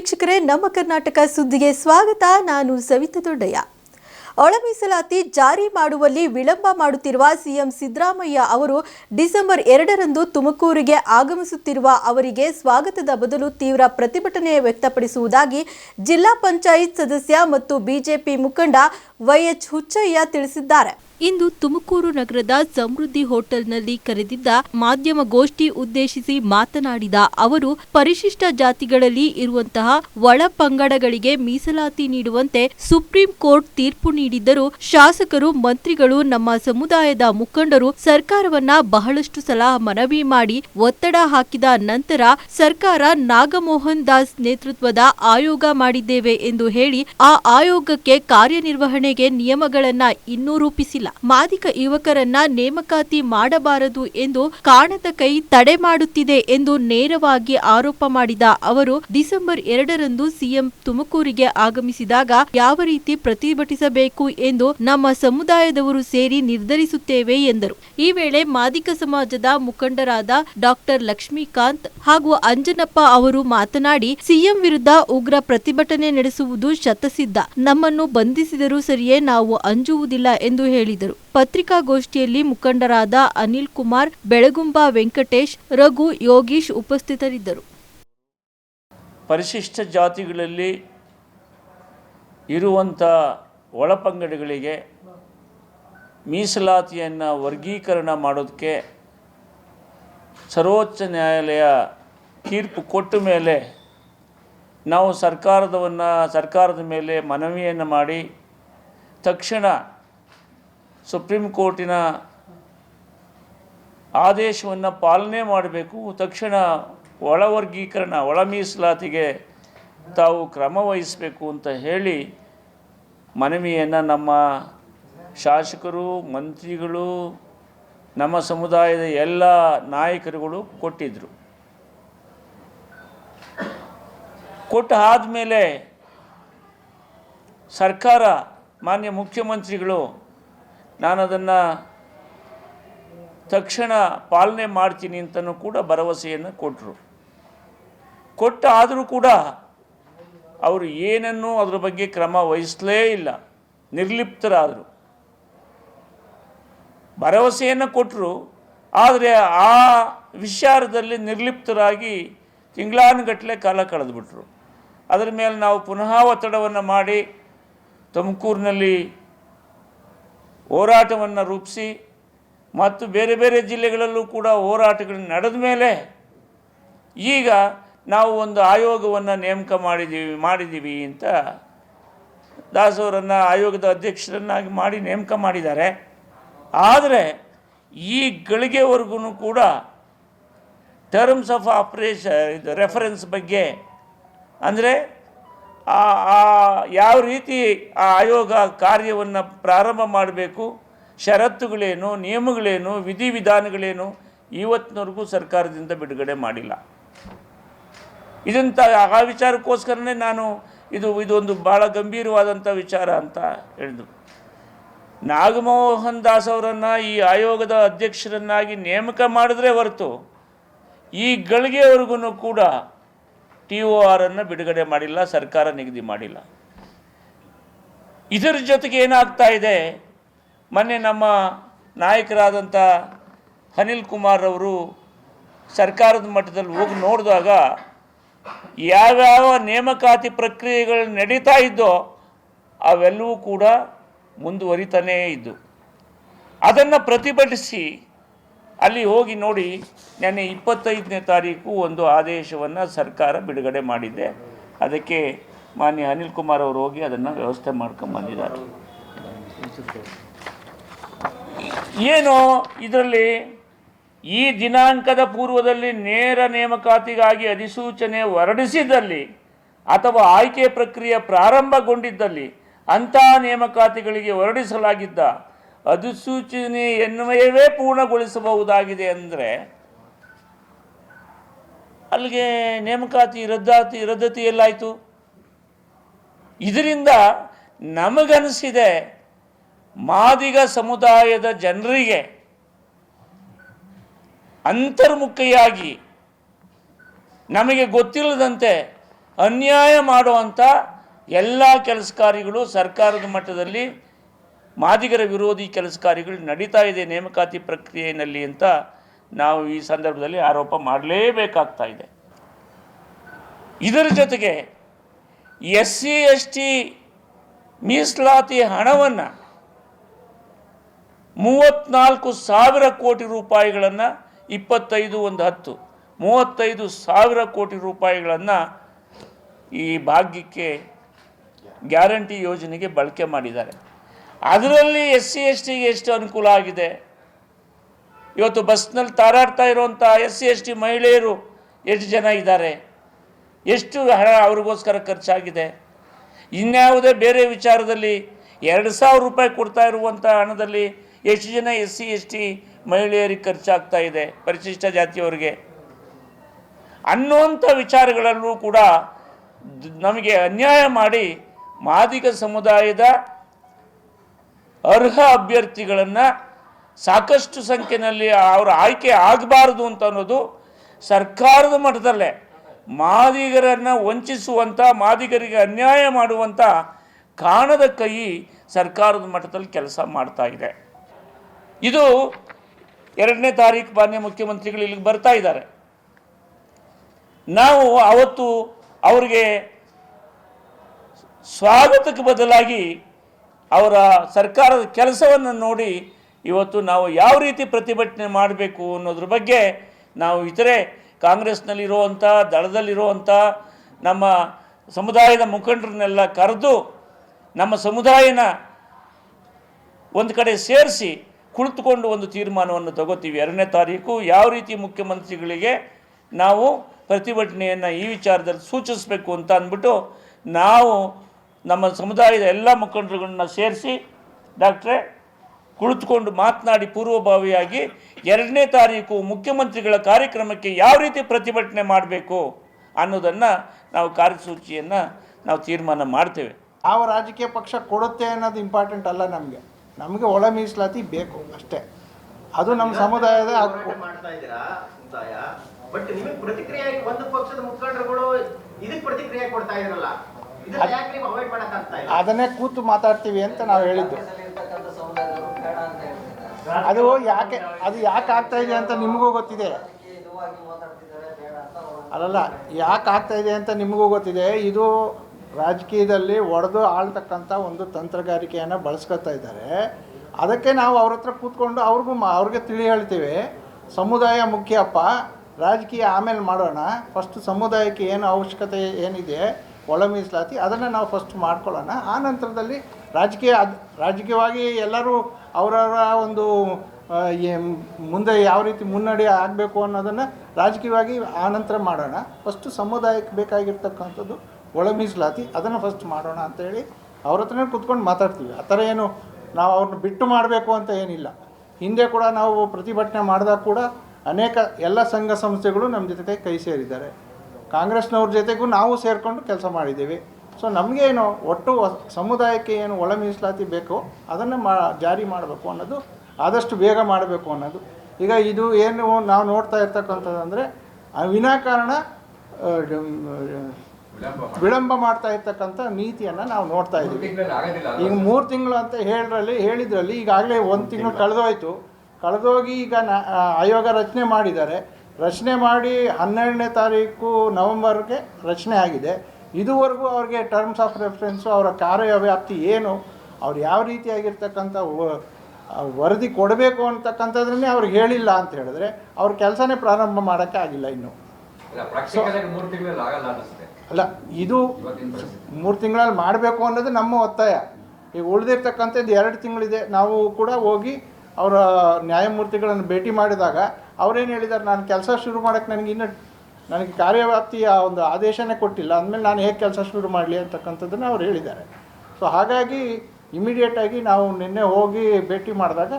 ವೀಕ್ಷಕರೇ, ನಮ್ಮ ಕರ್ನಾಟಕ ಸುದ್ದಿಗೆ ಸ್ವಾಗತ. ನಾನು ಸವಿತಾ ದೊಡ್ಡಯ್ಯ. ಒಳ ಮೀಸಲಾತಿ ಜಾರಿ ಮಾಡುವಲ್ಲಿ ವಿಳಂಬ ಮಾಡುತ್ತಿರುವ ಸಿಎಂ ಸಿದ್ದರಾಮಯ್ಯ ಅವರು ಡಿಸೆಂಬರ್ ಎರಡರಂದು ತುಮಕೂರಿಗೆ ಆಗಮಿಸುತ್ತಿರುವ ಅವರಿಗೆ ಸ್ವಾಗತದ ಬದಲು ತೀವ್ರ ಪ್ರತಿಭಟನೆ ವ್ಯಕ್ತಪಡಿಸುವುದಾಗಿ ಜಿಲ್ಲಾ ಪಂಚಾಯತ್ ಸದಸ್ಯ ಮತ್ತು ಬಿಜೆಪಿ ಮುಖಂಡ ವೈಎಚ್ ಹುಚ್ಚಯ್ಯ ತಿಳಿಸಿದ್ದಾರೆ. ಇಂದು ತುಮಕೂರು ನಗರದ ಸಮೃದ್ಧಿ ಹೋಟೆಲ್ನಲ್ಲಿ ಕರೆದಿದ್ದ ಮಾಧ್ಯಮ ಗೋಷ್ಠಿ ಉದ್ದೇಶಿಸಿ ಮಾತನಾಡಿದ ಅವರು, ಪರಿಶಿಷ್ಟ ಜಾತಿಗಳಲ್ಲಿ ಇರುವಂತಹ ಒಳ ಪಂಗಡಗಳಿಗೆ ಮೀಸಲಾತಿ ನೀಡುವಂತೆ ಸುಪ್ರೀಂ ಕೋರ್ಟ್ ತೀರ್ಪು ನೀಡಿದ್ದರೂ ಶಾಸಕರು, ಮಂತ್ರಿಗಳು, ನಮ್ಮ ಸಮುದಾಯದ ಮುಖಂಡರು ಸರ್ಕಾರವನ್ನ ಬಹಳಷ್ಟು ಸಲ ಮನವಿ ಮಾಡಿ ಒತ್ತಡ ಹಾಕಿದ ನಂತರ ಸರ್ಕಾರ ನಾಗಮೋಹನ್ ದಾಸ್ ನೇತೃತ್ವದ ಆಯೋಗ ಮಾಡಿದ್ದೇವೆ ಎಂದು ಹೇಳಿ, ಆ ಆಯೋಗಕ್ಕೆ ಕಾರ್ಯನಿರ್ವಹಣೆಗೆ ನಿಯಮಗಳನ್ನ ಇನ್ನೂ ರೂಪಿಸಿಲ್ಲ. ಮಾದಿಕ ಯುವಕರನ್ನ ನೇಮಕಾತಿ ಮಾಡಬಾರದು ಎಂದು ಕಾಣದ ಕೈ ತಡೆ ಮಾಡುತ್ತಿದೆ ಎಂದು ನೇರವಾಗಿ ಆರೋಪ ಮಾಡಿದ ಅವರು, ಡಿಸೆಂಬರ್ ಎರಡರಂದು ಸಿಎಂ ತುಮಕೂರಿಗೆ ಆಗಮಿಸಿದಾಗ ಯಾವ ರೀತಿ ಪ್ರತಿಭಟಿಸಬೇಕು ಎಂದು ನಮ್ಮ ಸಮುದಾಯದವರು ಸೇರಿ ನಿರ್ಧರಿಸುತ್ತೇವೆ ಎಂದರು. ಈ ವೇಳೆ ಮಾದಿಕ ಸಮಾಜದ ಮುಖಂಡರಾದ ಡಾಕ್ಟರ್ ಲಕ್ಷ್ಮೀಕಾಂತ್ ಹಾಗೂ ಅಂಜನಪ್ಪ ಅವರು ಮಾತನಾಡಿ, ಸಿಎಂ ವಿರುದ್ಧ ಉಗ್ರ ಪ್ರತಿಭಟನೆ ನಡೆಸುವುದು ಶತಸಿದ್ಧ. ನಮ್ಮನ್ನು ಬಂಧಿಸಿದರೂ ಸರಿಯೇ ನಾವು ಅಂಜುವುದಿಲ್ಲ ಎಂದು ಹೇಳಿದರು. ಪತ್ರಿಕಾಗೋಷ್ಠಿಯಲ್ಲಿ ಮುಖಂಡರಾದ ಅನಿಲ್ ಕುಮಾರ್, ಬೆಳಗುಂಬ ವೆಂಕಟೇಶ್, ರಘು ಯೋಗೀಶ್ ಉಪಸ್ಥಿತರಿದ್ದರು. ಪರಿಶಿಷ್ಟ ಜಾತಿಗಳಲ್ಲಿ ಇರುವಂಥ ಒಳಪಂಗಡಗಳಿಗೆ ಮೀಸಲಾತಿಯನ್ನು ವರ್ಗೀಕರಣ ಮಾಡೋದಕ್ಕೆ ಸರ್ವೋಚ್ಚ ನ್ಯಾಯಾಲಯ ತೀರ್ಪು ಕೊಟ್ಟ ಮೇಲೆ ನಾವು ಸರ್ಕಾರದವನ್ನು, ಸರ್ಕಾರದ ಮೇಲೆ ಮನವಿಯನ್ನು ಮಾಡಿ ತಕ್ಷಣ ಸುಪ್ರೀಂ ಕೋರ್ಟಿನ ಆದೇಶವನ್ನು ಪಾಲನೆ ಮಾಡಬೇಕು. ತಕ್ಷಣ ಒಳ ವರ್ಗೀಕರಣ, ಒಳ ಮೀಸಲಾತಿಗೆ ತಾವು ಕ್ರಮ ವಹಿಸಬೇಕು ಅಂತ ಹೇಳಿ ಮನವಿಯನ್ನು ನಮ್ಮ ಶಾಸಕರು, ಮಂತ್ರಿಗಳು, ನಮ್ಮ ಸಮುದಾಯದ ಎಲ್ಲ ನಾಯಕರುಗಳು ಕೊಟ್ಟಿದ್ದರು ಕೊಟ್ಟು ಆದಮೇಲೆ ಸರ್ಕಾರ, ಮಾನ್ಯ ಮುಖ್ಯಮಂತ್ರಿಗಳು ನಾನು ಅದನ್ನು ತಕ್ಷಣ ಪಾಲನೆ ಮಾಡ್ತೀನಿ ಅಂತಲೂ ಕೂಡ ಭರವಸೆಯನ್ನು ಕೊಟ್ಟರು ಕೊಟ್ಟ ಆದರೂ ಕೂಡ ಅವರು ಏನನ್ನೂ ಅದ್ರ ಬಗ್ಗೆ ಕ್ರಮ ವಹಿಸಲೇ ಇಲ್ಲ. ನಿರ್ಲಿಪ್ತರಾದರು. ಭರವಸೆಯನ್ನು ಕೊಟ್ಟರು ಆದರೆ ಆ ವಿಚಾರದಲ್ಲಿ ನಿರ್ಲಿಪ್ತರಾಗಿ ತಿಂಗಳಾನುಗಟ್ಟಲೆ ಕಾಲ ಕಳೆದುಬಿಟ್ರು. ಅದರ ಮೇಲೆ ನಾವು ಪುನಃ ಒತ್ತಡವನ್ನು ಮಾಡಿ ತುಮಕೂರಿನಲ್ಲಿ ಹೋರಾಟವನ್ನು ರೂಪಿಸಿ ಮತ್ತು ಬೇರೆ ಬೇರೆ ಜಿಲ್ಲೆಗಳಲ್ಲೂ ಕೂಡ ಹೋರಾಟಗಳು ನಡೆದ ಮೇಲೆ ಈಗ ನಾವು ಒಂದು ಆಯೋಗವನ್ನು ನೇಮಕ ಮಾಡಿದ್ದೀವಿ ಮಾಡಿದ್ದೀವಿ ಅಂತ ದಾಸೋರನ್ನು ಆಯೋಗದ ಅಧ್ಯಕ್ಷರನ್ನಾಗಿ ಮಾಡಿ ನೇಮಕ ಮಾಡಿದ್ದಾರೆ. ಆದರೆ ಈ ಗಳಿಗೆವರೆಗೂ ಕೂಡ ಟರ್ಮ್ಸ್ ಆಫ್ ಆಪ್ರೇಷ ಇದು ರೆಫರೆನ್ಸ್ ಬಗ್ಗೆ, ಅಂದರೆ ಆ ಯಾವ ರೀತಿ ಆ ಆಯೋಗ ಕಾರ್ಯವನ್ನು ಪ್ರಾರಂಭ ಮಾಡಬೇಕು? ಷರತ್ತುಗಳೇನು, ನಿಯಮಗಳೇನು, ವಿಧಿವಿಧಾನಗಳೇನು? ಇವತ್ತಿನವರೆಗೂ ಸರ್ಕಾರದಿಂದ ಬಿಡುಗಡೆ ಮಾಡಿಲ್ಲ. ಇದಂತ ಆ ವಿಚಾರಕ್ಕೋಸ್ಕರನೇ ನಾನು ಇದು, ಇದೊಂದು ಭಾಳ ಗಂಭೀರವಾದಂಥ ವಿಚಾರ ಅಂತ ಹೇಳಿದ್ರು. ನಾಗಮೋಹನ್ ದಾಸ್ ಅವರನ್ನು ಈ ಆಯೋಗದ ಅಧ್ಯಕ್ಷರನ್ನಾಗಿ ನೇಮಕ ಮಾಡಿದ್ರೆ ಹೊರತು ಈ ಗಳಿಗೆವರೆಗೂ ಕೂಡ ಟಿ ಒ ಆರನ್ನು ಬಿಡುಗಡೆ ಮಾಡಿಲ್ಲ, ಸರ್ಕಾರ ನಿಗದಿ ಮಾಡಿಲ್ಲ. ಇದರ ಜೊತೆಗೆ ಏನಾಗ್ತಾ ಇದೆ? ಮೊನ್ನೆ ನಮ್ಮ ನಾಯಕರಾದಂಥ ಅನಿಲ್ ಕುಮಾರ್ ಅವರು ಸರ್ಕಾರದ ಮಟ್ಟದಲ್ಲಿ ಹೋಗಿ ನೋಡಿದಾಗ ಯಾವ್ಯಾವ ನೇಮಕಾತಿ ಪ್ರಕ್ರಿಯೆಗಳು ನಡೀತಾ ಇದ್ದೋ ಅವೆಲ್ಲವೂ ಕೂಡ ಮುಂದುವರಿತಾನೇ ಇದ್ದು. ಅದನ್ನು ಪ್ರತಿಭಟಿಸಿ ಅಲ್ಲಿ ಹೋಗಿ ನೋಡಿ ನೆನ್ನೆ ಇಪ್ಪತ್ತೈದನೇ ತಾರೀಕು ಒಂದು ಆದೇಶವನ್ನು ಸರ್ಕಾರ ಬಿಡುಗಡೆ ಮಾಡಿದೆ. ಅದಕ್ಕೆ ಮಾನ್ಯ ಅನಿಲ್ ಕುಮಾರ್ ಅವರು ಹೋಗಿ ಅದನ್ನು ವ್ಯವಸ್ಥೆ ಮಾಡ್ಕೊಂಡು ಬಂದಿದ್ದಾರೆ. ಏನು ಇದರಲ್ಲಿ ಈ ದಿನಾಂಕದ ಪೂರ್ವದಲ್ಲಿ ನೇರ ನೇಮಕಾತಿಗಾಗಿ ಅಧಿಸೂಚನೆ ಹೊರಡಿಸಿದಲ್ಲಿ ಅಥವಾ ಆಯ್ಕೆ ಪ್ರಕ್ರಿಯೆ ಪ್ರಾರಂಭಗೊಂಡಿದ್ದಲ್ಲಿ ಅಂತಹ ನೇಮಕಾತಿಗಳಿಗೆ ಹೊರಡಿಸಲಾಗಿದ್ದ ಅಧಿಸೂಚನೆಯನ್ವಯವೇ ಪೂರ್ಣಗೊಳಿಸಬಹುದಾಗಿದೆ ಅಂದರೆ ಅಲ್ಲಿಗೆ ನೇಮಕಾತಿ, ರದ್ದಾತಿ, ರದ್ದತಿ ಎಲ್ಲಾಯಿತು. ಇದರಿಂದ ನಮಗನಿಸಿದೆ ಮಾದಿಗ ಸಮುದಾಯದ ಜನರಿಗೆ ಅಂತರ್ಮುಖಿಯಾಗಿ ನಮಗೆ ಗೊತ್ತಿಲ್ಲದಂತೆ ಅನ್ಯಾಯ ಮಾಡುವಂಥ ಎಲ್ಲ ಕೆಲಸ ಕಾರ್ಯಗಳು ಸರ್ಕಾರದ ಮಟ್ಟದಲ್ಲಿ ಮಾದಿಗರ ವಿರೋಧಿ ಕೆಲಸ ಕಾರ್ಯಗಳು ನಡೀತಾ ಇದೆ ನೇಮಕಾತಿ ಪ್ರಕ್ರಿಯೆಯಲ್ಲಿ ಅಂತ ನಾವು ಈ ಸಂದರ್ಭದಲ್ಲಿ ಆರೋಪ ಮಾಡಲೇಬೇಕಾಗ್ತಾ ಇದೆ. ಇದರ ಜೊತೆಗೆ ಎಸ್ ಸಿ ಎಸ್ ಟಿ ಮೀಸಲಾತಿ ಹಣವನ್ನು ಮೂವತ್ತ್ನಾಲ್ಕು ಸಾವಿರ ಕೋಟಿ ರೂಪಾಯಿಗಳನ್ನು ಇಪ್ಪತ್ತೈದು ಒಂದು ಹತ್ತು, ಮೂವತ್ತೈದು ಸಾವಿರ ಕೋಟಿ ರೂಪಾಯಿಗಳನ್ನು ಈ ಭಾಗ್ಯಕ್ಕೆ ಗ್ಯಾರಂಟಿ ಯೋಜನೆಗೆ ಬಳಕೆ ಮಾಡಿದ್ದಾರೆ. ಅದರಲ್ಲಿ ಎಸ್ ಸಿ, ಎಸ್ ಟಿಗೆ ಎಷ್ಟು ಅನುಕೂಲ ಆಗಿದೆ? ಇವತ್ತು ಬಸ್ನಲ್ಲಿ ತಾರಾಡ್ತಾ ಇರುವಂಥ ಎಸ್ ಸಿ, ಎಸ್ ಟಿ ಮಹಿಳೆಯರು ಎಷ್ಟು ಜನ ಇದ್ದಾರೆ? ಎಷ್ಟು ಹಣ ಅವ್ರಿಗೋಸ್ಕರ ಖರ್ಚಾಗಿದೆ? ಇನ್ಯಾವುದೇ ಬೇರೆ ವಿಚಾರದಲ್ಲಿ ಎರಡು ಸಾವಿರ ರೂಪಾಯಿ ಕೊಡ್ತಾ ಇರುವಂಥ ಹಣದಲ್ಲಿ ಎಷ್ಟು ಜನ ಎಸ್ ಸಿ, ಎಸ್ ಟಿ ಮಹಿಳೆಯರಿಗೆ ಖರ್ಚಾಗ್ತಾ ಇದೆ ಪರಿಶಿಷ್ಟ ಜಾತಿಯವರಿಗೆ? ಅನ್ನುವಂಥ ವಿಚಾರಗಳಲ್ಲೂ ಕೂಡ ನಮಗೆ ಅನ್ಯಾಯ ಮಾಡಿ ಮಾದಿಗ ಸಮುದಾಯದ ಅರ್ಹ ಅಭ್ಯರ್ಥಿಗಳನ್ನು ಸಾಕಷ್ಟು ಸಂಖ್ಯೆಯಲ್ಲಿ ಅವರ ಆಯ್ಕೆ ಆಗಬಾರದು ಅಂತ ಅನ್ನೋದು ಸರ್ಕಾರದ ಮಟ್ಟದಲ್ಲೇ ಮಾದಿಗರನ್ನು ವಂಚಿಸುವಂಥ ಮಾದಿಗರಿಗೆ ಅನ್ಯಾಯ ಮಾಡುವಂಥ ಕಾಣದ ಕೈ ಸರ್ಕಾರದ ಮಟ್ಟದಲ್ಲಿ ಕೆಲಸ ಮಾಡ್ತಾ ಇದೆ. ಇದು ಎರಡನೇ ತಾರೀಕು ಮಾನ್ಯ ಮುಖ್ಯಮಂತ್ರಿಗಳು ಇಲ್ಲಿಗೆ ಬರ್ತಾ ಇದ್ದಾರೆ. ನಾವು ಅವತ್ತು ಅವರಿಗೆ ಸ್ವಾಗತಕ್ಕೆ ಬದಲಾಗಿ ಅವರ ಸರ್ಕಾರದ ಕೆಲಸವನ್ನು ನೋಡಿ ಇವತ್ತು ನಾವು ಯಾವ ರೀತಿ ಪ್ರತಿಭಟನೆ ಮಾಡಬೇಕು ಅನ್ನೋದ್ರ ಬಗ್ಗೆ ನಾವು ಇತರೆ ಕಾಂಗ್ರೆಸ್ನಲ್ಲಿರುವಂಥ, ದಳದಲ್ಲಿರುವಂಥ, ನಮ್ಮ ಸಮುದಾಯದ ಮುಖಂಡರನ್ನೆಲ್ಲ ಕರೆದು ನಮ್ಮ ಸಮುದಾಯನ ಒಂದು ಕಡೆ ಸೇರಿಸಿ ಕುಳಿತುಕೊಂಡು ಒಂದು ತೀರ್ಮಾನವನ್ನು ತಗೋತೀವಿ. ಎರಡನೇ ತಾರೀಕು ಯಾವ ರೀತಿ ಮುಖ್ಯಮಂತ್ರಿಗಳಿಗೆ ನಾವು ಪ್ರತಿಭಟನೆಯನ್ನು ಈ ವಿಚಾರದಲ್ಲಿ ಸೂಚಿಸಬೇಕು ಅಂತ ಅಂದ್ಬಿಟ್ಟು ನಾವು ನಮ್ಮ ಸಮುದಾಯದ ಎಲ್ಲ ಮುಖಂಡರುಗಳನ್ನ ಸೇರಿಸಿ ಡಾಕ್ಟ್ರೇ ಕುಳಿತುಕೊಂಡು ಮಾತನಾಡಿ ಪೂರ್ವಭಾವಿಯಾಗಿ ಎರಡನೇ ತಾರೀಕು ಮುಖ್ಯಮಂತ್ರಿಗಳ ಕಾರ್ಯಕ್ರಮಕ್ಕೆ ಯಾವ ರೀತಿ ಪ್ರತಿಭಟನೆ ಮಾಡಬೇಕು ಅನ್ನೋದನ್ನು ನಾವು ಕಾರ್ಯಸೂಚಿಯನ್ನು ನಾವು ತೀರ್ಮಾನ ಮಾಡ್ತೇವೆ. ಯಾವ ರಾಜಕೀಯ ಪಕ್ಷ ಕೊಡುತ್ತೆ ಅನ್ನೋದು ಇಂಪಾರ್ಟೆಂಟ್ ಅಲ್ಲ ನಮಗೆ. ನಮಗೆ ಒಳ ಮೀಸಲಾತಿ ಬೇಕು ಅಷ್ಟೇ. ಅದು ನಮ್ಮ ಸಮುದಾಯದ ಬಟ್ ನಿಮಗೆ ಪ್ರತಿಕ್ರಿಯೆ ಒಂದು ಪಕ್ಷದ ಮುಖಂಡರುಗಳು ಇದಕ್ಕೆ ಪ್ರತಿಕ್ರಿಯೆ ಕೊಡ್ತಾ ಇದ್ರಲ್ಲ ಅದನ್ನೇ ಕೂತು ಮಾತಾಡ್ತೀವಿ ಅಂತ ನಾವು ಹೇಳಿದ್ದು. ಅದು ಯಾಕೆ ಅದು ಯಾಕೆ ಆಗ್ತಾ ಇದೆ ಅಂತ ನಿಮಗೂ ಗೊತ್ತಿದೆ. ಅಲ್ಲಲ್ಲ ಯಾಕೆ ಆಗ್ತಾ ಇದೆ ಅಂತ ನಿಮಗೂ ಗೊತ್ತಿದೆ. ಇದು ರಾಜಕೀಯದಲ್ಲಿ ಒಡೆದು ಆಳ್ತಕ್ಕಂಥ ಒಂದು ತಂತ್ರಗಾರಿಕೆಯನ್ನು ಬಳಸ್ಕೊತಾ ಇದ್ದಾರೆ. ಅದಕ್ಕೆ ನಾವು ಅವ್ರ ಹತ್ರ ಕೂತ್ಕೊಂಡು ಅವ್ರಿಗೂ ಮಾ ಅವ್ರಿಗೆ ತಿಳಿ ಹೇಳ್ತೀವಿ. ಸಮುದಾಯ ಮುಖ್ಯಪ್ಪ ರಾಜಕೀಯ ಆಮೇಲೆ ಮಾಡೋಣ. ಫಸ್ಟ್ ಸಮುದಾಯಕ್ಕೆ ಏನು ಅವಶ್ಯಕತೆ ಏನಿದೆ ಒಳ ಮೀಸಲಾತಿ, ಅದನ್ನು ನಾವು ಫಸ್ಟ್ ಮಾಡ್ಕೊಳ್ಳೋಣ. ಆ ನಂತರದಲ್ಲಿ ರಾಜಕೀಯ ಅದು, ರಾಜಕೀಯವಾಗಿ ಎಲ್ಲರೂ ಅವರವರ ಒಂದು ಮುಂದೆ ಯಾವ ರೀತಿ ಮುನ್ನಡೆ ಆಗಬೇಕು ಅನ್ನೋದನ್ನು ರಾಜಕೀಯವಾಗಿ ಆ ನಂತರ ಮಾಡೋಣ. ಫಸ್ಟು ಸಮುದಾಯಕ್ಕೆ ಬೇಕಾಗಿರ್ತಕ್ಕಂಥದ್ದು ಒಳ ಮೀಸಲಾತಿ, ಅದನ್ನು ಫಸ್ಟ್ ಮಾಡೋಣ ಅಂತೇಳಿ ಅವ್ರ ಹತ್ರನೇ ಕೂತ್ಕೊಂಡು ಮಾತಾಡ್ತೀವಿ. ಆ ಥರ ಏನು ನಾವು ಅವ್ರನ್ನ ಬಿಟ್ಟು ಮಾಡಬೇಕು ಅಂತ ಏನಿಲ್ಲ. ಹಿಂದೆ ಕೂಡ ನಾವು ಪ್ರತಿಭಟನೆ ಮಾಡಿದಾಗ ಕೂಡ ಅನೇಕ ಎಲ್ಲ ಸಂಘ ಸಂಸ್ಥೆಗಳು ನಮ್ಮ ಜೊತೆ ಕೈ ಸೇರಿದ್ದಾರೆ. ಕಾಂಗ್ರೆಸ್ನವ್ರ ಜೊತೆಗೂ ನಾವು ಸೇರಿಕೊಂಡು ಕೆಲಸ ಮಾಡಿದ್ದೀವಿ. ಸೊ ನಮಗೇನು ಒಟ್ಟು ಸಮುದಾಯಕ್ಕೆ ಏನು ಒಳ ಮೀಸಲಾತಿ ಬೇಕೋ ಅದನ್ನು ಮಾ ಜಾರಿ ಮಾಡಬೇಕು ಅನ್ನೋದು ಆದಷ್ಟು ಬೇಗ ಮಾಡಬೇಕು ಅನ್ನೋದು. ಈಗ ಇದು ಏನು ನಾವು ನೋಡ್ತಾ ಇರ್ತಕ್ಕಂಥದ್ದಂದರೆ ವಿನಾಕಾರಣ ಆ, ಡ- ವಿಳಂಬ ಮಾಡ್ತಾ ಇರ್ತಕ್ಕಂಥ ನೀತಿಯನ್ನು ನಾವು ನೋಡ್ತಾ ಇದ್ದೀವಿ. ಈಗ ಮೂರು ತಿಂಗಳು ಅಂತ ಹೇಳಿದ್ರಲ್ಲಿ ಹೇಳಿದ್ರಲ್ಲಿ ಈಗಾಗಲೇ ಒಂದು ತಿಂಗಳು ಕಳೆದೋಯ್ತು. ಕಳೆದೋಗಿ ಈಗ ಆಯೋಗ ರಚನೆ ಮಾಡಿದ್ದಾರೆ. ರಚನೆ ಮಾಡಿ ಹನ್ನೆರಡನೇ ತಾರೀಕು ನವೆಂಬರ್ಗೆ ರಚನೆ ಆಗಿದೆ. ಇದುವರೆಗೂ ಅವ್ರಿಗೆ ಟರ್ಮ್ಸ್ ಆಫ್ ರೆಫರೆನ್ಸು ಅವರ ಕಾರ್ಯವ್ಯಾಪ್ತಿ ಏನು ಅವ್ರು ಯಾವ ರೀತಿಯಾಗಿರ್ತಕ್ಕಂಥ ವರದಿ ಕೊಡಬೇಕು ಅಂತಕ್ಕಂಥದ್ರನ್ನೇ ಅವ್ರಿಗೆ ಹೇಳಿಲ್ಲ ಅಂತ ಹೇಳಿದ್ರೆ ಅವ್ರ ಕೆಲಸನೇ ಪ್ರಾರಂಭ ಮಾಡೋಕ್ಕೆ ಆಗಿಲ್ಲ ಇನ್ನು. ಅಲ್ಲ ಇದು ಮೂರು ತಿಂಗಳಲ್ಲಿ ಮಾಡಬೇಕು ಅನ್ನೋದು ನಮ್ಮ ಒತ್ತಾಯ. ಈಗ ಉಳಿದಿರ್ತಕ್ಕಂಥದ್ದು ಎರಡು ತಿಂಗಳಿದೆ. ನಾವು ಕೂಡ ಹೋಗಿ ಅವರ ನ್ಯಾಯಮೂರ್ತಿಗಳನ್ನು ಭೇಟಿ ಮಾಡಿದಾಗ ಅವರೇನು ಹೇಳಿದ್ದಾರೆ ನಾನು ಕೆಲಸ ಶುರು ಮಾಡೋಕ್ಕೆ ನನಗೆ ಇನ್ನೂ ನನಗೆ ಕಾರ್ಯವ್ಯಾಪ್ತಿಯ ಒಂದು ಆದೇಶನೇ ಕೊಟ್ಟಿಲ್ಲ. ಅಂದಮೇಲೆ ನಾನು ಹೇಗೆ ಕೆಲಸ ಶುರು ಮಾಡಲಿ? ಅಂತಕ್ಕಂಥದ್ದನ್ನು ಅವ್ರು ಹೇಳಿದ್ದಾರೆ. ಸೊ ಹಾಗಾಗಿ ಇಮಿಡಿಯೇಟಾಗಿ ನಾವು ನಿನ್ನೆ ಹೋಗಿ ಭೇಟಿ ಮಾಡಿದಾಗ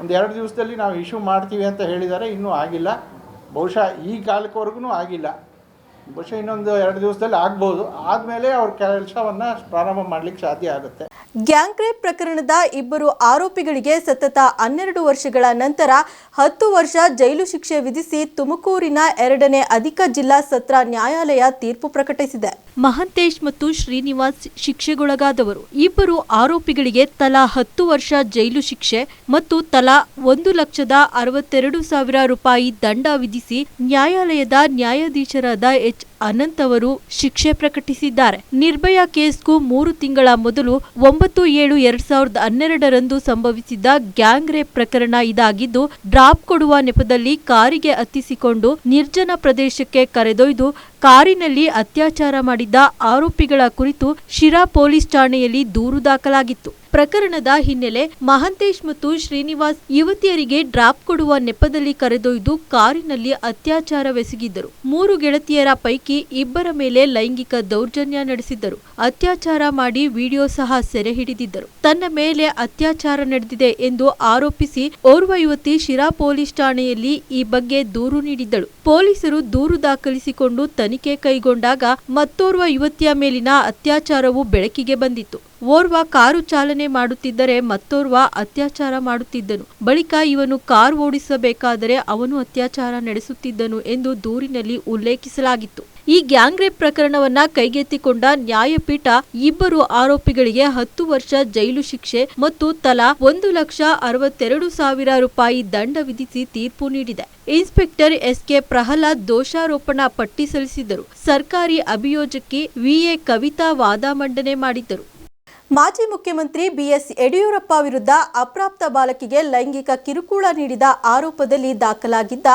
ಒಂದು ಎರಡು ದಿವಸದಲ್ಲಿ ನಾವು ಇಶ್ಯೂ ಮಾಡ್ತೀವಿ ಅಂತ ಹೇಳಿದ್ದಾರೆ. ಇನ್ನೂ ಆಗಿಲ್ಲ. ಬಹುಶಃ ಈ ಕಾಲಕ್ಕವರೆಗೂ ಆಗಿಲ್ಲ. ಬಹುಶಃ ಇನ್ನೊಂದು ಎರಡು ದಿವಸದಲ್ಲಿ ಆಗ್ಬೋದು. ಆದಮೇಲೆ ಅವ್ರ ಕೆಲಸವನ್ನು ಪ್ರಾರಂಭ ಮಾಡಲಿಕ್ಕೆ ಸಾಧ್ಯ ಆಗುತ್ತೆ. ಗ್ಯಾಂಗ್ ರೇಪ್ ಪ್ರಕರಣದ ಇಬ್ಬರು ಆರೋಪಿಗಳಿಗೆ ಸತತ ಹನ್ನೆರಡು ವರ್ಷಗಳ ನಂತರ ಹತ್ತು ವರ್ಷ ಜೈಲು ಶಿಕ್ಷೆ ವಿಧಿಸಿ ತುಮಕೂರಿನ ಎರಡನೇ ಅಧಿಕ ಜಿಲ್ಲಾ ಸತ್ರ ನ್ಯಾಯಾಲಯ ತೀರ್ಪು ಪ್ರಕಟಿಸಿದೆ. ಮಹಂತೇಶ್ ಮತ್ತು ಶ್ರೀನಿವಾಸ್ ಶಿಕ್ಷೆಗೊಳಗಾದವರು. ಇಬ್ಬರು ಆರೋಪಿಗಳಿಗೆ ತಲಾ ಹತ್ತು ವರ್ಷ ಜೈಲು ಶಿಕ್ಷೆ ಮತ್ತು ತಲಾ ಒಂದು ಲಕ್ಷದ ಅರವತ್ತೆರಡು ಸಾವಿರ ರೂಪಾಯಿ ದಂಡ ವಿಧಿಸಿ ನ್ಯಾಯಾಲಯದ ನ್ಯಾಯಾಧೀಶರಾದ ಎಚ್. ಅನಂತ್ ಅವರು ಶಿಕ್ಷೆ ಪ್ರಕಟಿಸಿದ್ದಾರೆ. ನಿರ್ಭಯಾ ಕೇಸ್ಗೂ ಮೂರು ತಿಂಗಳ ಮೊದಲು ಒಂಬತ್ತು ಏಳು ಎರಡ್ ಸಾವಿರದ ಹನ್ನೆರಡರಂದು ಸಂಭವಿಸಿದ್ದ ಗ್ಯಾಂಗ್ ರೇಪ್ ಪ್ರಕರಣ ಇದಾಗಿದ್ದು, ಡ್ರಾಪ್ ಕೊಡುವ ನೆಪದಲ್ಲಿ ಕಾರಿಗೆ ಹತ್ತಿಸಿಕೊಂಡು ನಿರ್ಜನ ಪ್ರದೇಶಕ್ಕೆ ಕರೆದೊಯ್ದು ಕಾರಿನಲ್ಲಿ ಅತ್ಯಾಚಾರ ಮಾಡಿದ್ದ ಆರೋಪಿಗಳ ಕುರಿತು ಶಿರಾ ಪೊಲೀಸ್ ಠಾಣೆಯಲ್ಲಿ ದೂರು ದಾಖಲಾಗಿತ್ತು. ಪ್ರಕರಣದ ಹಿನ್ನೆಲೆ ಮಹಂತೇಶ್ ಮತ್ತು ಶ್ರೀನಿವಾಸ್ ಯುವತಿಯರಿಗೆ ಡ್ರಾಪ್ ಕೊಡುವ ನೆಪದಲ್ಲಿ ಕರೆದೊಯ್ದು ಕಾರಿನಲ್ಲಿ ಅತ್ಯಾಚಾರವೆಸಗಿದ್ದರು ಮೂರು ಗೆಳತಿಯರ ಪೈಕಿ ಇಬ್ಬರ ಮೇಲೆ ಲೈಂಗಿಕ ದೌರ್ಜನ್ಯ ನಡೆಸಿದ್ದರು. ಅತ್ಯಾಚಾರ ಮಾಡಿ ವಿಡಿಯೋ ಸಹ ಸೆರೆ ಹಿಡಿದಿದ್ದರು. ತನ್ನ ಮೇಲೆ ಅತ್ಯಾಚಾರ ನಡೆದಿದೆ ಎಂದು ಆರೋಪಿಸಿ ಓರ್ವ ಯುವತಿ ಶಿರಾ ಪೊಲೀಸ್ ಠಾಣೆಯಲ್ಲಿ ಈ ಬಗ್ಗೆ ದೂರು ನೀಡಿದ್ದಳು. ಪೊಲೀಸರು ದೂರು ದಾಖಲಿಸಿಕೊಂಡು ತನಿಖೆ ಕೈಗೊಂಡಾಗ ಮತ್ತೋರ್ವ ಯುವತಿಯ ಮೇಲಿನ ಅತ್ಯಾಚಾರವು ಬೆಳಕಿಗೆ ಬಂದಿತ್ತು. ಓರ್ವ ಕಾರು ಚಾಲನೆ ಮಾಡುತ್ತಿದ್ದರೆ ಮತ್ತೋರ್ವ ಅತ್ಯಾಚಾರ ಮಾಡುತ್ತಿದ್ದನು. ಬಳಿಕ ಇವನು ಕಾರ್ ಓಡಿಸಬೇಕಾದರೆ ಅವನು ಅತ್ಯಾಚಾರ ನಡೆಸುತ್ತಿದ್ದನು ಎಂದು ದೂರಿನಲ್ಲಿ ಉಲ್ಲೇಖಿಸಲಾಗಿತ್ತು. ಈ ಗ್ಯಾಂಗ್ ರೇಪ್ ಪ್ರಕರಣವನ್ನ ಕೈಗೆತ್ತಿಕೊಂಡ ನ್ಯಾಯಪೀಠ ಇಬ್ಬರು ಆರೋಪಿಗಳಿಗೆ ಹತ್ತು ವರ್ಷ ಜೈಲು ಶಿಕ್ಷೆ ಮತ್ತು ತಲಾ ಒಂದು ಲಕ್ಷ ಅರವತ್ತೆರಡು ಸಾವಿರ ರೂಪಾಯಿ ದಂಡ ವಿಧಿಸಿ ತೀರ್ಪು ನೀಡಿದೆ. ಇನ್ಸ್ಪೆಕ್ಟರ್ ಎಸ್ಕೆ ಪ್ರಹ್ಲಾದ್ ದೋಷಾರೋಪಣಾ ಪಟ್ಟಿ ಸಲ್ಲಿಸಿದ್ದರು. ಸರ್ಕಾರಿ ಅಭಿಯೋಜಕಿ ವಿಎ ಕವಿತಾ ವಾದ ಮಂಡನೆ ಮಾಡಿದ್ದರು. ಮಾಜಿ ಮುಖ್ಯಮಂತ್ರಿ ಬಿಎಸ್ ಯಡಿಯೂರಪ್ಪ ವಿರುದ್ಧ ಅಪ್ರಾಪ್ತ ಬಾಲಕಿಗೆ ಲೈಂಗಿಕ ಕಿರುಕುಳ ನೀಡಿದ ಆರೋಪದಲ್ಲಿ ದಾಖಲಾಗಿದ್ದ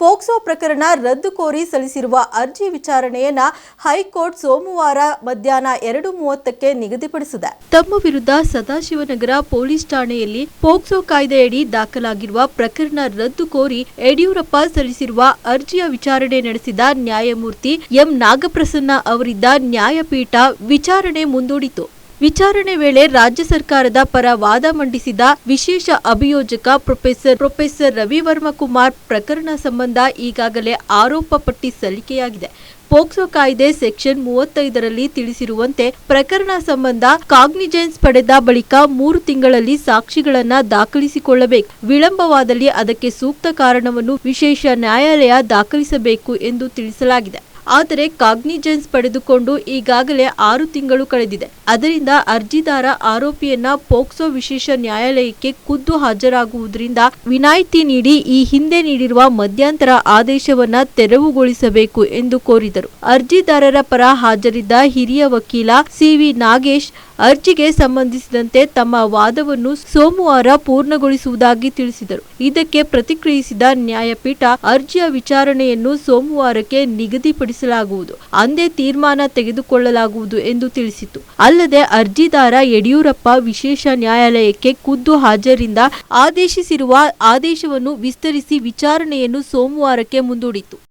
ಪೋಕ್ಸೋ ಪ್ರಕರಣ ರದ್ದು ಕೋರಿ ಸಲ್ಲಿಸಿರುವ ಅರ್ಜಿ ವಿಚಾರಣೆಯನ್ನು ಹೈಕೋರ್ಟ್ ಸೋಮವಾರ ಮಧ್ಯಾಹ್ನ ಎರಡು ಮೂವತ್ತಕ್ಕೆ ನಿಗದಿಪಡಿಸಿದೆ. ತಮ್ಮ ವಿರುದ್ಧ ಸದಾಶಿವನಗರ ಪೊಲೀಸ್ ಠಾಣೆಯಲ್ಲಿ ಪೋಕ್ಸೋ ಕಾಯ್ದೆಯಡಿ ದಾಖಲಾಗಿರುವ ಪ್ರಕರಣ ರದ್ದು ಕೋರಿ ಯಡಿಯೂರಪ್ಪ ಸಲ್ಲಿಸಿರುವ ಅರ್ಜಿಯ ವಿಚಾರಣೆ ನಡೆಸಿದ ನ್ಯಾಯಮೂರ್ತಿ ಎಂ ನಾಗಪ್ರಸನ್ನ ಅವರಿದ್ದ ನ್ಯಾಯಪೀಠ ವಿಚಾರಣೆ ಮುಂದೂಡಿತು. ವಿಚಾರಣೆ ವೇಳೆ ರಾಜ್ಯ ಸರ್ಕಾರದ ಪರ ವಾದ ಮಂಡಿಸಿದ ವಿಶೇಷ ಅಭಿಯೋಜಕ ಪ್ರೊಫೆಸರ್ ಪ್ರೊಫೆಸರ್ ರವಿವರ್ಮ ಕುಮಾರ್ ಪ್ರಕರಣ ಸಂಬಂಧ ಈಗಾಗಲೇ ಆರೋಪ ಪಟ್ಟಿ ಸಲ್ಲಿಕೆಯಾಗಿದೆ. ಪೋಕ್ಸೋ ಕಾಯ್ದೆ ಸೆಕ್ಷನ್ ಮೂವತ್ತೈದರಲ್ಲಿ ತಿಳಿಸಿರುವಂತೆ ಪ್ರಕರಣ ಸಂಬಂಧ ಕಾಗ್ನಿಜೆನ್ಸ್ ಪಡೆದ ಬಳಿಕ ಮೂರು ತಿಂಗಳಲ್ಲಿ ಸಾಕ್ಷಿಗಳನ್ನ ದಾಖಲಿಸಿಕೊಳ್ಳಬೇಕು. ವಿಳಂಬವಾದಲ್ಲಿ ಅದಕ್ಕೆ ಸೂಕ್ತ ಕಾರಣವನ್ನು ವಿಶೇಷ ನ್ಯಾಯಾಲಯ ದಾಖಲಿಸಬೇಕು ಎಂದು ತಿಳಿಸಲಾಗಿದೆ. ಆದರೆ ಕಾಗ್ನಿಜೆನ್ಸ್ ಪಡೆದುಕೊಂಡು ಈಗಾಗಲೇ ಆರು ತಿಂಗಳು ಕಳೆದಿದೆ. ಅದರಿಂದ ಅರ್ಜಿದಾರ ಆರೋಪಿಯನ್ನ ಪೋಕ್ಸೋ ವಿಶೇಷ ನ್ಯಾಯಾಲಯಕ್ಕೆ ಖುದ್ದು ಹಾಜರಾಗುವುದರಿಂದ ವಿನಾಯಿತಿ ನೀಡಿ ಈ ಹಿಂದೆ ನೀಡಿರುವ ಮಧ್ಯಂತರ ಆದೇಶವನ್ನ ತೆರವುಗೊಳಿಸಬೇಕು ಎಂದು ಕೋರಿದರು. ಅರ್ಜಿದಾರರ ಪರ ಹಾಜರಿದ್ದ ಹಿರಿಯ ವಕೀಲ ಸಿವಿ ನಾಗೇಶ್ ಅರ್ಜಿಗೆ ಸಂಬಂಧಿಸಿದಂತೆ ತಮ್ಮ ವಾದವನ್ನು ಸೋಮವಾರ ಪೂರ್ಣಗೊಳಿಸುವುದಾಗಿ ತಿಳಿಸಿದರು. ಇದಕ್ಕೆ ಪ್ರತಿಕ್ರಿಯಿಸಿದ ನ್ಯಾಯಪೀಠ ಅರ್ಜಿಯ ವಿಚಾರಣೆಯನ್ನು ಸೋಮವಾರಕ್ಕೆ ನಿಗದಿಪಡಿಸಲಾಗುವುದು. ಅಂದೇ ತೀರ್ಮಾನ ತೆಗೆದುಕೊಳ್ಳಲಾಗುವುದು ಎಂದು ತಿಳಿಸಿತು ಅಲ್ಲದೆ ಅರ್ಜಿದಾರ ಯಡಿಯೂರಪ್ಪ ವಿಶೇಷ ನ್ಯಾಯಾಲಯಕ್ಕೆ ಖುದ್ದು ಹಾಜರಿಂದ ಆದೇಶಿಸಿರುವ ಆದೇಶವನ್ನು ವಿಸ್ತರಿಸಿ ವಿಚಾರಣೆಯನ್ನು ಸೋಮವಾರಕ್ಕೆ ಮುಂದೂಡಿತು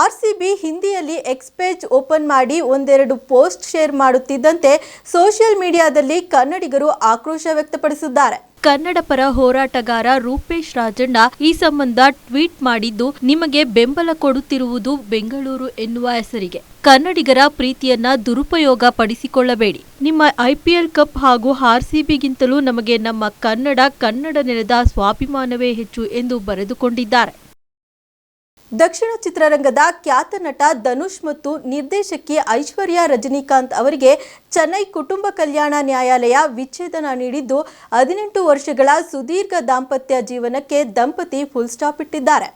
ಆರ್ಸಿಬಿ ಹಿಂದಿಯಲ್ಲಿ ಎಕ್ಸ್ ಪೇಜ್ ಓಪನ್ ಮಾಡಿ ಒಂದೆರಡು ಪೋಸ್ಟ್ ಶೇರ್ ಮಾಡುತ್ತಿದ್ದಂತೆ ಸೋಷಿಯಲ್ ಮೀಡಿಯಾದಲ್ಲಿ ಕನ್ನಡಿಗರು ಆಕ್ರೋಶ ವ್ಯಕ್ತಪಡಿಸಿದ್ದಾರೆ. ಕನ್ನಡ ಪರ ಹೋರಾಟಗಾರ ರೂಪೇಶ್ ರಾಜಣ್ಣ ಈ ಸಂಬಂಧ ಟ್ವೀಟ್ ಮಾಡಿದ್ದು, ನಿಮಗೆ ಬೆಂಬಲ ಕೊಡುತ್ತಿರುವುದು ಬೆಂಗಳೂರು ಎನ್ನುವ ಹೆಸರಿಗೆ. ಕನ್ನಡಿಗರ ಪ್ರೀತಿಯನ್ನ ದುರುಪಯೋಗ ಪಡಿಸಿಕೊಳ್ಳಬೇಡಿ. ನಿಮ್ಮ ಐಪಿಎಲ್ ಕಪ್ ಹಾಗೂ ಆರ್ಸಿಬಿಗಿಂತಲೂ ನಮಗೆ ನಮ್ಮ ಕನ್ನಡ ಕನ್ನಡ ನೆಲದ ಸ್ವಾಭಿಮಾನವೇ ಹೆಚ್ಚು ಎಂದು ಬರೆದುಕೊಂಡಿದ್ದಾರೆ. ದಕ್ಷಿಣ ಚಿತ್ರರಂಗದ ಖ್ಯಾತ ನಟ ಧನುಷ್ ಮತ್ತು ನಿರ್ದೇಶಕಿ ಐಶ್ವರ್ಯ ರಜನಿಕಾಂತ್ ಅವರಿಗೆ ಚೆನ್ನೈ ಕುಟುಂಬ ಕಲ್ಯಾಣ ನ್ಯಾಯಾಲಯ ವಿಚ್ಛೇದನ ನೀಡಿದ್ದು, ಹದಿನೆಂಟು ವರ್ಷಗಳ ಸುದೀರ್ಘ ದಾಂಪತ್ಯ ಜೀವನಕ್ಕೆ ದಂಪತಿ ಫುಲ್ ಸ್ಟಾಪ್ ಇಟ್ಟಿದ್ದಾರೆ.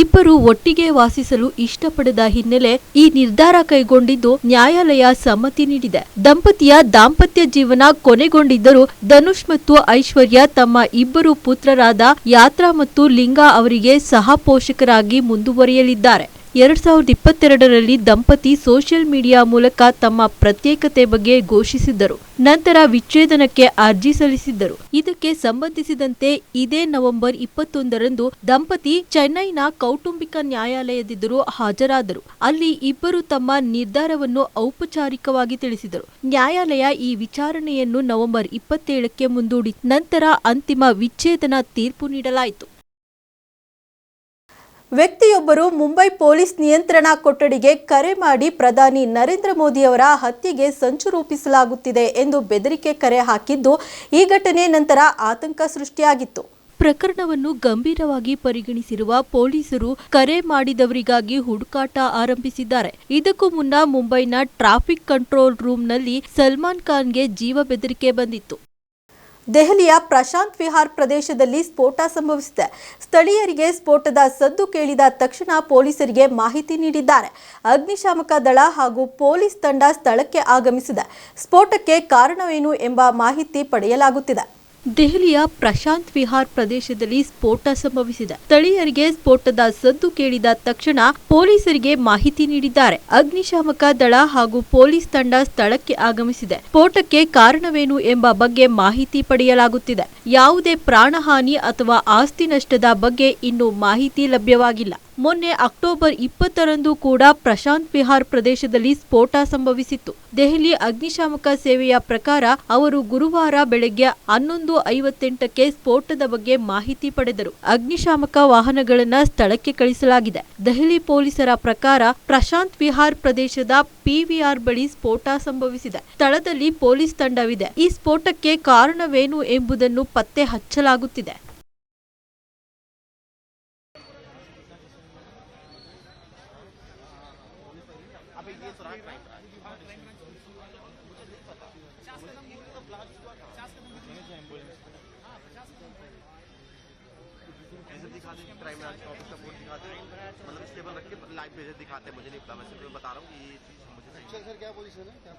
ಇಬ್ಬರು ಒಟ್ಟಿಗೆ ವಾಸಿಸಲು ಇಷ್ಟಪಡದ ಹಿನ್ನೆಲೆ ಈ ನಿರ್ಧಾರ ಕೈಗೊಂಡಿದ್ದು ನ್ಯಾಯಾಲಯ ಸಮ್ಮತಿ ನೀಡಿದೆ. ದಂಪತಿಯ ದಾಂಪತ್ಯ ಜೀವನ ಕೊನೆಗೊಂಡಿದ್ದರೂ ಧನುಷ್ ಮತ್ತು ಐಶ್ವರ್ಯ ತಮ್ಮ ಇಬ್ಬರು ಪುತ್ರರಾದ ಯಾತ್ರಾ ಮತ್ತು ಲಿಂಗ ಅವರಿಗೆ ಸಹ ಪೋಷಕರಾಗಿ ಮುಂದುವರಿಯಲಿದ್ದಾರೆ. ಎರಡ್ ಸಾವಿರದ ಇಪ್ಪತ್ತೆರಡರಲ್ಲಿ ದಂಪತಿ ಸೋಷಿಯಲ್ ಮೀಡಿಯಾ ಮೂಲಕ ತಮ್ಮ ಪ್ರತ್ಯೇಕತೆ ಬಗ್ಗೆ ಘೋಷಿಸಿದ್ದರು. ನಂತರ ವಿಚ್ಛೇದನಕ್ಕೆ ಅರ್ಜಿ ಸಲ್ಲಿಸಿದ್ದರು. ಇದಕ್ಕೆ ಸಂಬಂಧಿಸಿದಂತೆ ಇದೇ ನವೆಂಬರ್ ಇಪ್ಪತ್ತೊಂದರಂದು ದಂಪತಿ ಚೆನ್ನೈನ ಕೌಟುಂಬಿಕ ನ್ಯಾಯಾಲಯದೆದುರು ಹಾಜರಾದರು. ಅಲ್ಲಿ ಇಬ್ಬರು ತಮ್ಮ ನಿರ್ಧಾರವನ್ನು ಔಪಚಾರಿಕವಾಗಿ ತಿಳಿಸಿದರು. ನ್ಯಾಯಾಲಯ ಈ ವಿಚಾರಣೆಯನ್ನು ನವೆಂಬರ್ ಇಪ್ಪತ್ತೇಳಕ್ಕೆ ಮುಂದೂಡಿ, ನಂತರ ಅಂತಿಮ ವಿಚ್ಛೇದನ ತೀರ್ಪು ನೀಡಲಾಯಿತು. ವ್ಯಕ್ತಿಯೊಬ್ಬರು ಮುಂಬೈ ಪೊಲೀಸ್ ನಿಯಂತ್ರಣ ಕೊಠಡಿಗೆ ಕರೆ ಮಾಡಿ ಪ್ರಧಾನಿ ನರೇಂದ್ರ ಮೋದಿಯವರ ಹತ್ಯೆಗೆ ಸಂಚು ರೂಪಿಸಲಾಗುತ್ತಿದೆ ಎಂದು ಬೆದರಿಕೆ ಕರೆ ಹಾಕಿದ್ದು ಈ ಘಟನೆ ನಂತರ ಆತಂಕ ಸೃಷ್ಟಿಯಾಗಿತ್ತು. ಪ್ರಕರಣವನ್ನು ಗಂಭೀರವಾಗಿ ಪರಿಗಣಿಸಿರುವ ಪೊಲೀಸರು ಕರೆ ಮಾಡಿದವರಿಗಾಗಿ ಹುಡುಕಾಟ ಆರಂಭಿಸಿದ್ದಾರೆ. ಇದಕ್ಕೂ ಮುನ್ನ ಮುಂಬೈನ ಟ್ರಾಫಿಕ್ ಕಂಟ್ರೋಲ್ ರೂಮ್ನಲ್ಲಿ ಸಲ್ಮಾನ್ ಖಾನ್ಗೆ ಜೀವ ಬೆದರಿಕೆ ಬಂದಿತ್ತು. ದೆಹಲಿಯ ಪ್ರಶಾಂತ್ ವಿಹಾರ್ ಪ್ರದೇಶದಲ್ಲಿ ಸ್ಫೋಟ ಸಂಭವಿಸಿದೆ. ಸ್ಥಳೀಯರಿಗೆ ಸ್ಫೋಟದ ಸದ್ದು ಕೇಳಿದ ತಕ್ಷಣ ಪೊಲೀಸರಿಗೆ ಮಾಹಿತಿ ನೀಡಿದ್ದಾರೆ. ಅಗ್ನಿಶಾಮಕ ದಳ ಹಾಗೂ ಪೊಲೀಸ್ ತಂಡ ಸ್ಥಳಕ್ಕೆ ಆಗಮಿಸಿದೆ. ಸ್ಫೋಟಕ್ಕೆ ಕಾರಣವೇನು ಎಂಬ ಮಾಹಿತಿ ಪಡೆಯಲಾಗುತ್ತಿದೆ. ದೆಹಲಿಯ ಪ್ರಶಾಂತ್ ವಿಹಾರ್ ಪ್ರದೇಶದಲ್ಲಿ ಸ್ಫೋಟ ಸಂಭವಿಸಿದೆ. ಸ್ಥಳೀಯರಿಗೆ ಸ್ಫೋಟದ ಸದ್ದು ಕೇಳಿದ ತಕ್ಷಣ ಪೊಲೀಸರಿಗೆ ಮಾಹಿತಿ ನೀಡಿದ್ದಾರೆ. ಅಗ್ನಿಶಾಮಕ ದಳ ಹಾಗೂ ಪೊಲೀಸ್ ತಂಡ ಸ್ಥಳಕ್ಕೆ ಆಗಮಿಸಿದೆ. ಸ್ಫೋಟಕ್ಕೆ ಕಾರಣವೇನು ಎಂಬ ಬಗ್ಗೆ ಮಾಹಿತಿ ಪಡೆಯಲಾಗುತ್ತಿದೆ. ಯಾವುದೇ ಪ್ರಾಣಹಾನಿ ಅಥವಾ ಆಸ್ತಿ ನಷ್ಟದ ಬಗ್ಗೆ ಇನ್ನೂ ಮಾಹಿತಿ ಲಭ್ಯವಾಗಿಲ್ಲ. ಮೊನ್ನೆ ಅಕ್ಟೋಬರ್ ಇಪ್ಪತ್ತರಂದು ಕೂಡ ಪ್ರಶಾಂತ್ ವಿಹಾರ್ ಪ್ರದೇಶದಲ್ಲಿ ಸ್ಫೋಟ ಸಂಭವಿಸಿತ್ತು. ದೆಹಲಿ ಅಗ್ನಿಶಾಮಕ ಸೇವೆಯ ಪ್ರಕಾರ ಅವರು ಗುರುವಾರ ಬೆಳಗ್ಗೆ ಹನ್ನೊಂದು ಐವತ್ತೆಂಟಕ್ಕೆ ಸ್ಫೋಟದ ಬಗ್ಗೆ ಮಾಹಿತಿ ಪಡೆದರು. ಅಗ್ನಿಶಾಮಕ ವಾಹನಗಳನ್ನ ಸ್ಥಳಕ್ಕೆ ಕಳಿಸಲಾಗಿದೆ. ದೆಹಲಿ ಪೊಲೀಸರ ಪ್ರಕಾರ ಪ್ರಶಾಂತ್ ವಿಹಾರ್ ಪ್ರದೇಶದ ಪಿವಿಆರ್ ಬಳಿ ಸ್ಫೋಟ ಸಂಭವಿಸಿದೆ. ಸ್ಥಳದಲ್ಲಿ ಪೊಲೀಸ್ ತಂಡವಿದೆ. ಈ ಸ್ಫೋಟಕ್ಕೆ ಕಾರಣವೇನು ಎಂಬುದನ್ನು ಪತ್ತೆ ಹಚ್ಚಲಾಗುತ್ತಿದೆ मतलब स्टेबल रख के लाइव भेजे दिखाते हैं मुझे नहीं पता मैं सिर्फ बता रहा हूँ कि ये चीज़ मुझे अच्छा सर क्या पोजीशन है क्या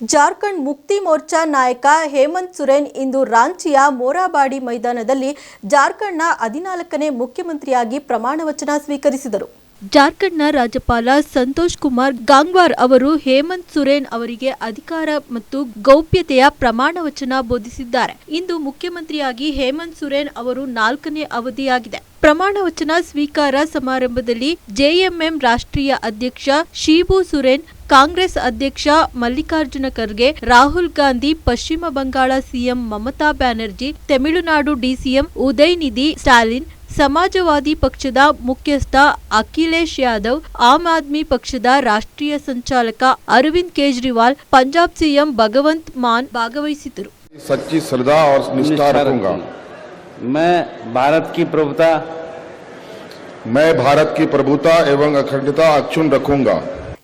ಜಾರ್ಖಂಡ್ ಮುಕ್ತಿ ಮೋರ್ಚಾ ನಾಯಕ ಹೇಮಂತ್ ಸೊರೇನ್ ಇಂದು ರಾಂಚಿಯ ಮೋರಾಬಾಡಿ ಮೈದಾನದಲ್ಲಿ ಜಾರ್ಖಂಡ್ನ ಹದಿನಾಲ್ಕನೇ ಮುಖ್ಯಮಂತ್ರಿಯಾಗಿ ಪ್ರಮಾಣ ವಚನ ಸ್ವೀಕರಿಸಿದರು. ಜಾರ್ಖಂಡ್ನ ರಾಜ್ಯಪಾಲ ಸಂತೋಷ್ ಕುಮಾರ್ ಗಾಂಗ್ವಾರ್ ಅವರು ಹೇಮಂತ್ ಸೊರೇನ್ ಅವರಿಗೆ ಅಧಿಕಾರ ಮತ್ತು ಗೌಪ್ಯತೆಯ ಪ್ರಮಾಣ ವಚನ ಬೋಧಿಸಿದ್ದಾರೆ. ಇಂದು ಮುಖ್ಯಮಂತ್ರಿಯಾಗಿ ಹೇಮಂತ್ ಸೊರೇನ್ ಅವರು ನಾಲ್ಕನೇ ಅವಧಿಯಾಗಿದೆ. ಪ್ರಮಾಣ ವಚನ ಸ್ವೀಕಾರ ಸಮಾರಂಭದಲ್ಲಿ ಜೆಎಂಎಂ ರಾಷ್ಟ್ರೀಯ ಅಧ್ಯಕ್ಷ ಶಿಬು ಸುರೇನ್ ಕಾಂಗ್ರೆಸ್ ಅಧ್ಯಕ್ಷ ಮಲ್ಲಿಕಾರ್ಜುನ ಖರ್ಗೆ ರಾಹುಲ್ ಗಾಂಧಿ ಪಶ್ಚಿಮ ಬಂಗಾಳ ಸಿಎಂ ಮಮತಾ ಬ್ಯಾನರ್ಜಿ ತಮಿಳುನಾಡು ಡಿಸಿಎಂ ಉದಯನಿಧಿ ಸ್ಟಾಲಿನ್ ಸಮಾಜವಾದಿ ಪಕ್ಷದ ಮುಖ್ಯಸ್ಥ ಅಖಿಲೇಶ್ ಯಾದವ್ ಆಮ್ ಆದ್ಮಿ ಪಕ್ಷದ ರಾಷ್ಟ್ರೀಯ ಸಂಚಾಲಕ ಅರವಿಂದ್ ಕೇಜ್ರಿವಾಲ್ ಪಂಜಾಬ್ ಸಿಎಂ ಭಗವಂತ್ ಮಾನ್ ಭಾಗವಹಿಸಿದ್ದರು सच्ची श्रद्धा और निष्ठा रखूंगा मैं भारत की प्रभुता मैं भारत की प्रभुता एवं अखंडता अक्षुण रखूंगा